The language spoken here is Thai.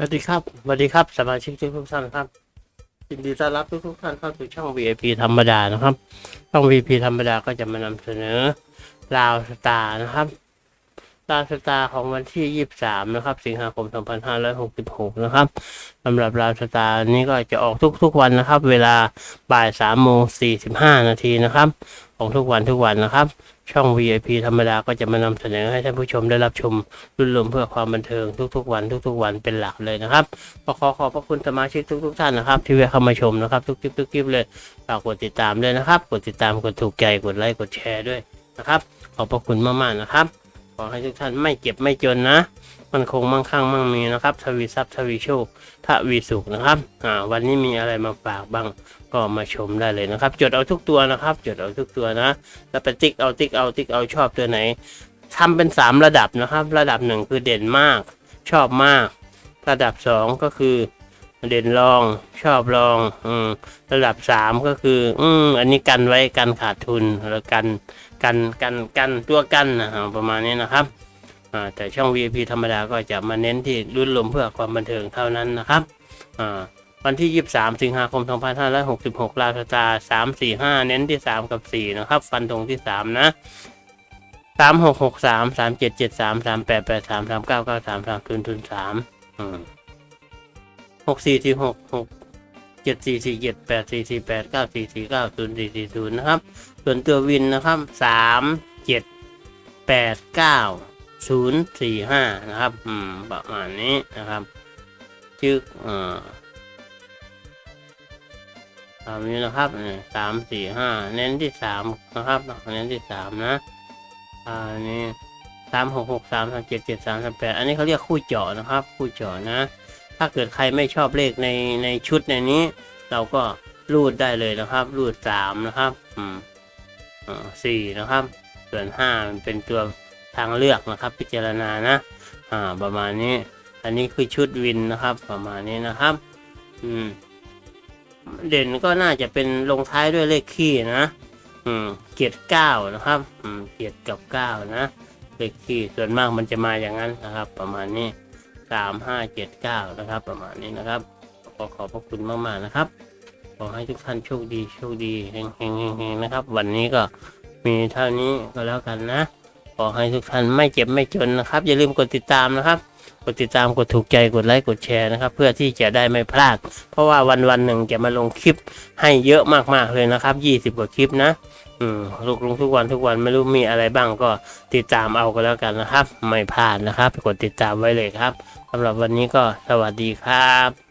สวัสดีครับ สวัสดีครับ สมาชิกทุกท่านครับ ยินดีต้อนรับทุกๆท่านเข้าสู่ช่อง VIP ธรรมดานะครับ ช่อง VIP ธรรมดาก็จะมานำเสนอลาวสตาร์นะครับ ลาวสตาของวันที่ 23 นะครับ สิงหาคม 2566 นะครับสำหรับลาวสตานี้ก็จะออกทุกๆวันนะครับ เวลาบ่าย3โมง45 นาทีนะครับของทุกวันทุกวันนะครับ ช่อง VIP ธรรมดาก็จะมานำเสนอให้ท่านผู้ชมได้รับชมรุ่นรวมเพื่อความบันเทิงทุกๆวันทุกๆวันเป็นหลักเลยนะครับก็ขอขอบพระคุณสมาชิกทุก ๆ ท่านนะครับ ที่แวะเข้ามาชมนะครับ ทุกคลิปทุกคลิปเลยฝากกดติดตามด้วยนะครับ กดติดตามกดถูกใจกดไลค์กดแชร์ด้วยนะครับ ขอบพระคุณมากๆนะครับ อให้ทุกท่านไม่เจ็บไม่จนนะ มันคงมั่งคั่งมั่งมีนะครับ ทวีทรัพย์ทวีโชคทวีสุขนะครับอ่าวันนี้มีอะไรมาฝากบ้างก็มาชมได้เลยนะครับ จดเอาทุกตัวนะครับ จดเอาทุกตัวนะ แล้วไปติ๊กเอาติ๊กเอาติ๊กเอาชอบตัวไหนทำเป็นสามระดับนะครับ ระดับหนึ่งคือเด่นมาก ชอบมาก ระดับสองก็คือเด่นรองชอบรองอืมระดับสามก็คือ อืมอันนี้กันไว้กันขาดทุนแล้วกัน กันกันกันตัวกันนะประมาณนี้นะครับแต่ช่อง VIP ธรรมดาก็จะมาเน้นที่รุ่นลมเพื่อความบันเทิงเท่านั้นนะครับวันที่ 23 สิงหาคม 2566 ลาวสตา3 4 5 เน้นที่ 3 กับ 4 นะครับ ฟันธงที่ 3 นะสามหกหกสามสามเจ็ดเจ็ดสี่สี่เจ็ดสี่สี่เจ็ดแปดสี่สี่แปดเก้าสี่สี่เก้าศูนย์สี่สี่ศูนย์นะครับ ส่วนตัววินนะครับสามเจ็ดแปดเก้าศูนย์สี่ห้านะครับ อืม ประมาณนี้นะครับ ชื่อเอ่อตามนี้นะครับสามสี่ห้าเน้นที่สามนะครับเน้นที่สามนะอันนี้สามหกหกสามสามเจ็ดเจ็ดสามสามแปดอันนี้เขาเรียกคู่เจาะนะครับ คู่เจาะนะ ถ้าเกิดใครไม่ชอบเลขในในชุดในนี้ เราก็รูดได้เลยนะครับ รูดสามนะครับ อืมอ่าสี่นะครับ ส่วนห้ามันเป็นตัวทางเลือกนะครับ พิจารณานะ อ่า ประมาณนี้ อันนี้คือชุดวินนะครับ ประมาณนี้นะครับ อืม เด่นก็น่าจะเป็นลงท้ายด้วยเลขขี้นะ อืม เกียรติเก้านะครับ อืม เกียรติกับเก้านะเลขที่ส่วนมากมันจะมาอย่างนั้นนะครับ ประมาณนี้ สามห้าเจ็ดเก้านะครับ ประมาณนี้นะครับ ขอขอบพระคุณมากๆนะครับ ขอให้ทุกท่านโชคดีโชคดีเฮงเฮงเฮงเฮงนะครับ วันนี้ก็มีเท่านี้ก็แล้วกันนะ ขอให้ทุกท่านไม่เจ็บไม่จนนะครับ อย่าลืมกดติดตามนะครับ กดติดตามกดถูกใจกดไลค์กดแชร์นะครับ เพื่อที่จะได้ไม่พลาด เพราะว่าวันวันหนึ่งจะมาลงคลิปให้เยอะมากๆเลยนะครับยี่สิบกว่าคลิปนะ อืมลงลงทุกวันทุกวันไม่รู้มีอะไรบ้างก็ติดตามเอาก็แล้วกันนะครับ ไม่พลาดนะครับ กดติดตามไว้เลยครับสำหรับวันนี้ก็สวัสดีครับ